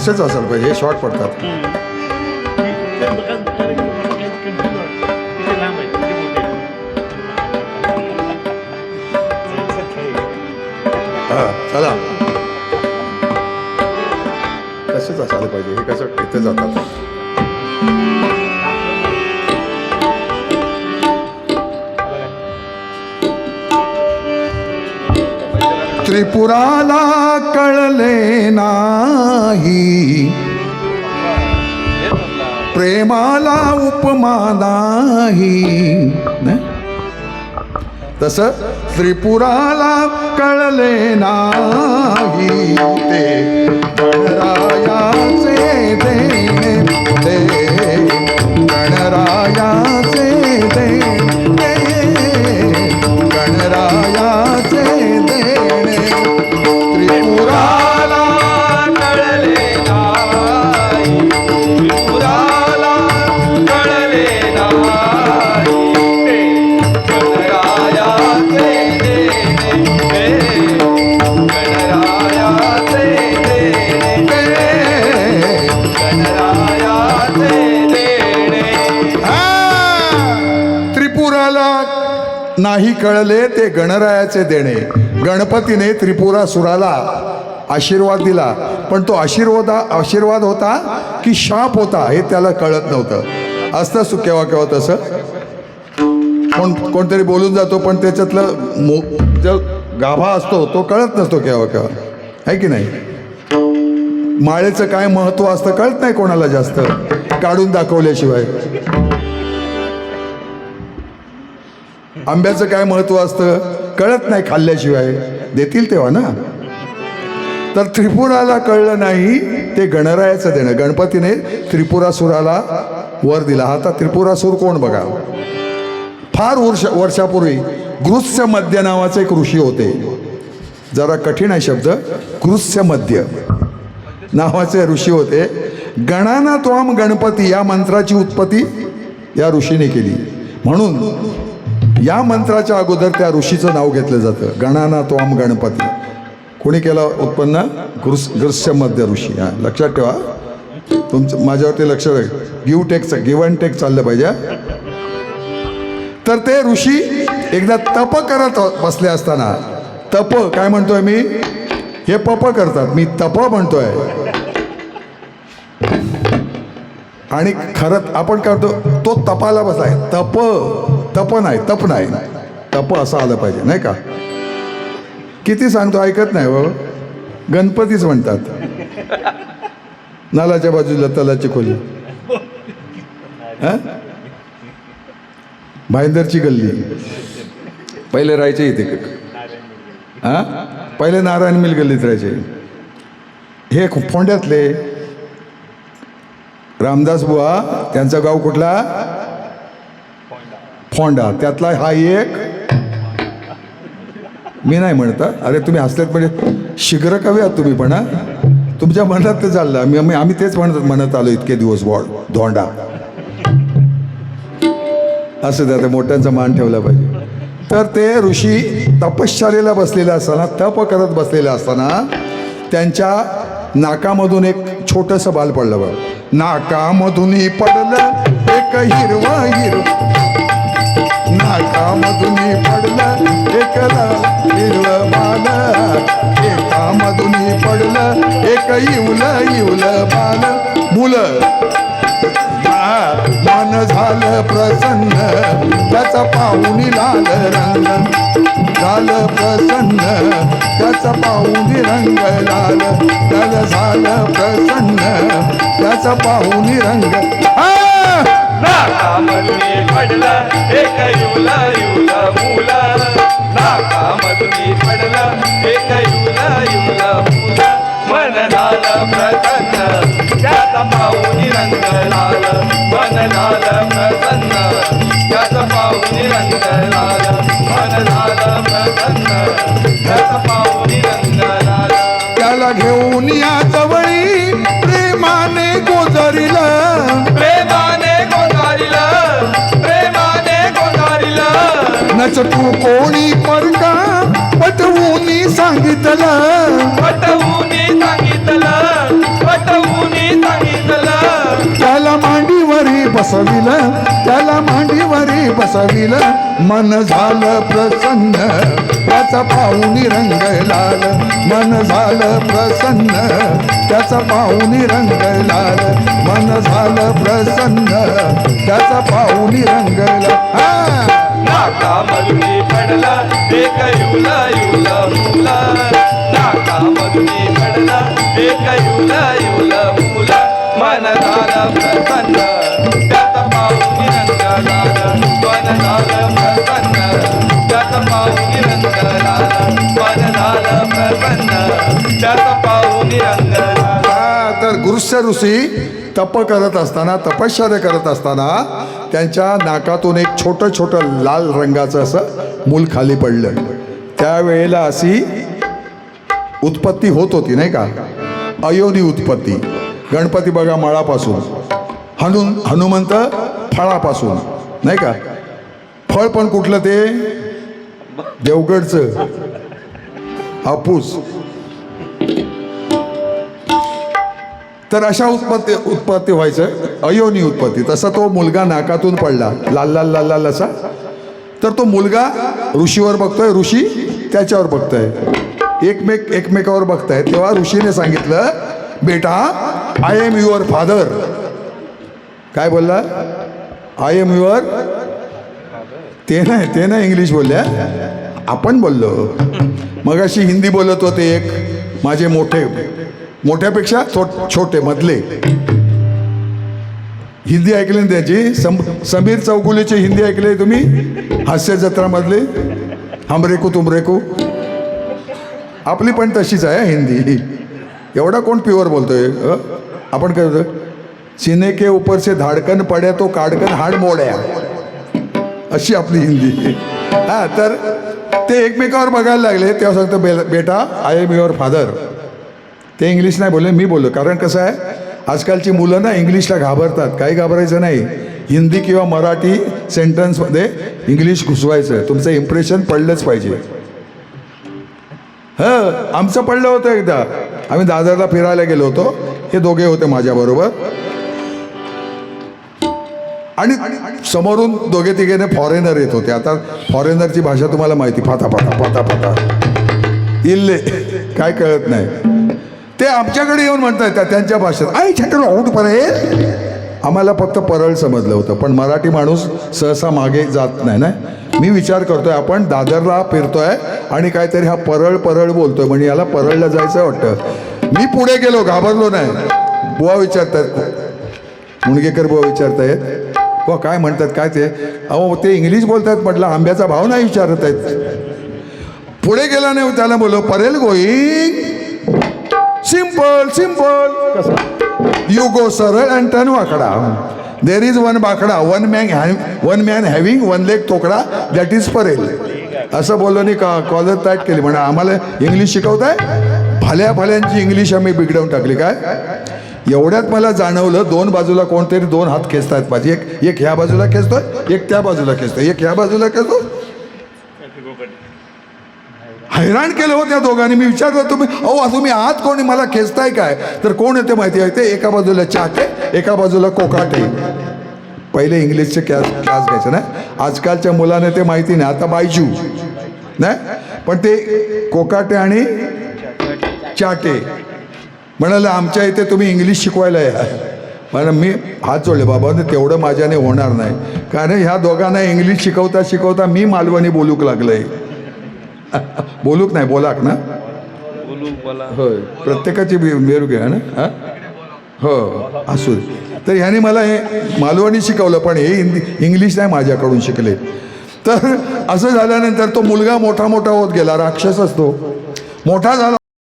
असेच असेल पाहिजे हे शॉर्ट पडतात. हा चला. कसेच असायला पाहिजे हे कसं इथे जातात. त्रिपुराला कळले नाही. प्रेमाला उपमा नाही. तस तसं त्रिपुराला कळले नाही. ते गणरायाचे देणे नाही कळले ते गणरायाचे देणे. गणपतीने त्रिपुरा सुराला आशीर्वाद दिला. पण तो आशीर्वाद आशीर्वाद होता की शाप होता हे त्याला कळत नव्हतं. असतं सु केव्हा केव्हा तसं. कोण कोणतरी बोलून जातो पण त्याच्यातलं मो जो गाभा असतो तो कळत नसतो केव्हा केव्हा आहे की नाही? माळेचं काय महत्त्व असतं कळत नाही कोणाला जास्त. काढून दाखवल्याशिवाय. आंब्याचं काय महत्त्व असतं? कळत नाही खाल्ल्याशिवाय. देतील तेव्हा ना? तर त्रिपुराला कळलं नाही ते गणरायाचं देणं. गणपतीने त्रिपुरासुराला वर दिला. आता त्रिपुरासूर कोण बघा? फार वर्ष वर्षापूर्वी गृत्स्य मध्य नावाचे एक ऋषी होते. जरा कठीण आहे शब्द. गृत्स्य मध्य नावाचे ऋषी होते. गणाना त्वाम गणपती या मंत्राची उत्पत्ती या ऋषीने केली. म्हणून या मंत्राच्या अगोदर त्या ऋषीचं नाव घेतलं जातं. गणाना त्वाम गणपती. कोणी केलं उत्पन्न? गृस गृस्य मध्य ऋषी. हां लक्षात ठेवा. तुमचं माझ्यावरती लक्ष गिव टेकचं गिव्ह अँड टेक चाललं पाहिजे तर ते ऋषी एकदा तप करत बसले असताना तप काय म्हणतोय मी? हे पप करतात. मी तप म्हणतोय. आणि खरंच आपण करतो तो तपाला बसलाय तप. तप नाही तप नाही. तप असं आलं पाहिजे नाही का? किती सांगतो ऐकत नाही बाबा गणपतीच म्हणतात. नालाच्या बाजूला तलाची खोली. हा? भाईंदरची गल्ली. पहिले राहायचे इथे. हा? पहिले नारायण मिल गल्लीत राहायचे. हे फोंड्यातले. रामदास बुवा त्यांचा गाव कुठला? फोंडा त्यातला हा एक. मी नाही म्हणता अरे तुम्ही हसल्यात म्हणजे शीघ्र कवी आहात तुम्ही पण तुमच्या मनात ते चाललं. आम्ही आम्ही आम्ही तेच म्हणत म्हणत आलो इतके दिवस वॉड धोंडा. असं त्या मोठ्यांचा मान ठेवला पाहिजे. तर ते ऋषी तपश्चर्याला बसलेले असताना तप करत बसलेले असताना त्यांच्या नाकामधून एक छोटंसं बाल पडलं बघ नाकामधूनही पडलं एक हिरवं हिरव. नाकामधूनही पडलं एक लाल बाल एकामधून पडलं एक इवलं इवलं बाल मुलं हा, मन झालं प्रसन्न. त्याचा पाहुणी लाल रंग झालं प्रसन्न. त्याचा पाहुणी रंग लाल त्याला झालं प्रसन्न. त्याचा पाहुणी रंग नाकामधून पडला एक युला युला मुला. नाकामधून पडला एक युला युला मुला. मन झालं प्रसन्न त्याचा पाहुणी रंग लाल. मन झालं प्रसन्न त्याचा पाहुणी रंग लाल. मन झालं प्रसन्न त्याचा पाहुणी रंग लाल. त्याला घेऊन म्हणच तू कोणी परका पटवून सांगितलं. पटवून त्याला मांडीवरी बसविलं त्याला मांडीवरी बसविलं. मन झालं प्रसन्न त्याचा पाहुणी रंग लाल मन झालं प्रसन्न त्याचा पाहुणी रंग लाल मन झालं प्रसन्न त्याचा पाहुणी रंग लाल नाका नाकामधुनी पडला एक युला युला मुला. नाका नाकामधुनी पडला एक युला युला मुला. मन झालं प्रसन्न त्यात पाहुणी रंग लाल मन झालं प्रसन्न त्यात पाहुणी रंग लाल मन झालं प्रसन्न त्यात पाहुणी रंग लाल हा, तर ऋषी तप करत असताना तपश्चर्य करत असताना त्यांच्या नाकातून एक छोटं छोटं लाल रंगाचं असं मूल खाली पडलं. त्यावेळेला अशी उत्पत्ती होत होती नाही का? अयोनी उत्पत्ती. गणपती बघा मळापासून. हनु हनुमंत फळापासून नाही का? फळ पण कुठलं ते? देवगडचं. हापूस. तर अशा उत्पत्ती उत्पत्ती व्हायचं. अयोनी उत्पत्ती. तसा तो मुलगा नाकातून पडला. लाल लाल लाल लाल असा. तर तो मुलगा ऋषीवर बघतोय. ऋषी त्याच्यावर बघतोय. एकमेक एकमेकावर बघताय. तेव्हा ऋषीने सांगितलं बेटा आय एम युअर फादर काय बोलला? आय एम युअर ते नाही ते नाही इंग्लिश बोलल्या आपण बोललो. मग अशी हिंदी बोलत होते एक माझे मोठे मोठ्यापेक्षा छोटे मधले. हिंदी ऐकली ना त्याची? सम समीर चौगुलेची हिंदी ऐकली तुम्ही? हास्य जत्रामधले. हम रेकू तुम रेकू. आपली पण तशीच आहे हिंदी. एवढा कोण प्युअर बोलतोय आपण काय होतो सिने के ऊपर से धाडकन पड्या तो काडकन हाड मोड्या. अशी आपली हिंदी. हा तर ते एकमेकावर बघायला लागले तेव्हा सांगतो बे बेटा आय एम युअर फादर ते इंग्लिश नाही बोलले मी बोललो. कारण कसं आहे आजकालची मुलं ना इंग्लिशला घाबरतात. काही घाबरायचं नाही. हिंदी किंवा मराठी सेंटन्समध्ये इंग्लिश घुसवायचं. तुमचं इम्प्रेशन पडलंच पाहिजे. हं आमचं पडलं होतं एकदा. आम्ही दादरला फिरायला गेलो होतो. हे दोघे होते माझ्याबरोबर. आणि समोरून दोघे तिघेने फॉरेनर येत होते. आता फॉरेनरची भाषा तुम्हाला माहिती. फाता फाता फाता फाता इल्ले. काय कळत नाही. ते आमच्याकडे येऊन म्हणतात त्या- त्यांच्या भाषेत. आई छटलो आऊट परेल आम्हाला फक्त परळ समजलं होतं पण मराठी माणूस सहसा मागे जात नाही ना मी विचार करतोय आपण दादरला फिरतोय आणि काहीतरी हा परळ परळ बोलतोय म्हणजे याला परळला जायचं वाटतं. मी पुढे गेलो घाबरलो नाही. बुवा विचारतात मुणगेकर बुवा विचारतायत. बुवा काय म्हणतात काय ते? अहो ते इंग्लिश बोलतात म्हटलं आंब्याचा भाव नाही विचारत आहेत पुढे गेला नाही त्याला बोललो परेल गोई. सिंपल सिंपल कसं? यू गो सरळ अँड टर्न वाकडा there is one बाकडा one man one man having one leg तोकडा that is Parel असं बोललो का कॉलर ताट केली. म्हणा आम्हाला इंग्लिश शिकवताय? भल्या भल्यांची इंग्लिश आम्ही बिघडवून टाकली काय? एवढ्यात मला जाणवलं दोन बाजूला कोणतरी दोन हात खेचतायत माझी एक एक ह्या बाजूला खेचतोय एक त्या बाजूला खेचतोय. एक ह्या बाजूला खेचतो हैराण केलं हो त्या दोघांनी. मी विचारलं तुम्ही अहो तुम्ही आहात कोणी? मला खेचताय काय? तर कोण येते माहिती आहे? ते एका बाजूला चाटे एका बाजूला कोकाटे. पहिले इंग्लिशचे क्लास क्लास घ्यायचे ना आजकालच्या मुलाने ते माहिती नाही. आता बायजू नाही? पण ते कोकाटे आणि चाटे म्हणाले आमच्या इथे तुम्ही इंग्लिश शिकवायला या. म्हणून मी हात जोडले बाबा तेवढं माझ्याने होणार नाही. कारण ह्या दोघांना इंग्लिश शिकवता शिकवता मी मालवणी बोलूक लागलंय. बोलूक नाही बोलाक ना? बोलू बोला होय प्रत्येकाची मेरू घ्या ना? हा? हो असू. तर ह्याने मला हे मालवणी शिकवलं पण हे हिंदी इंग्लिश नाही माझ्याकडून शिकले. तर असं झाल्यानंतर तो मुलगा मोठा मोठा होत गेला राक्षस असतो. मोठा झाला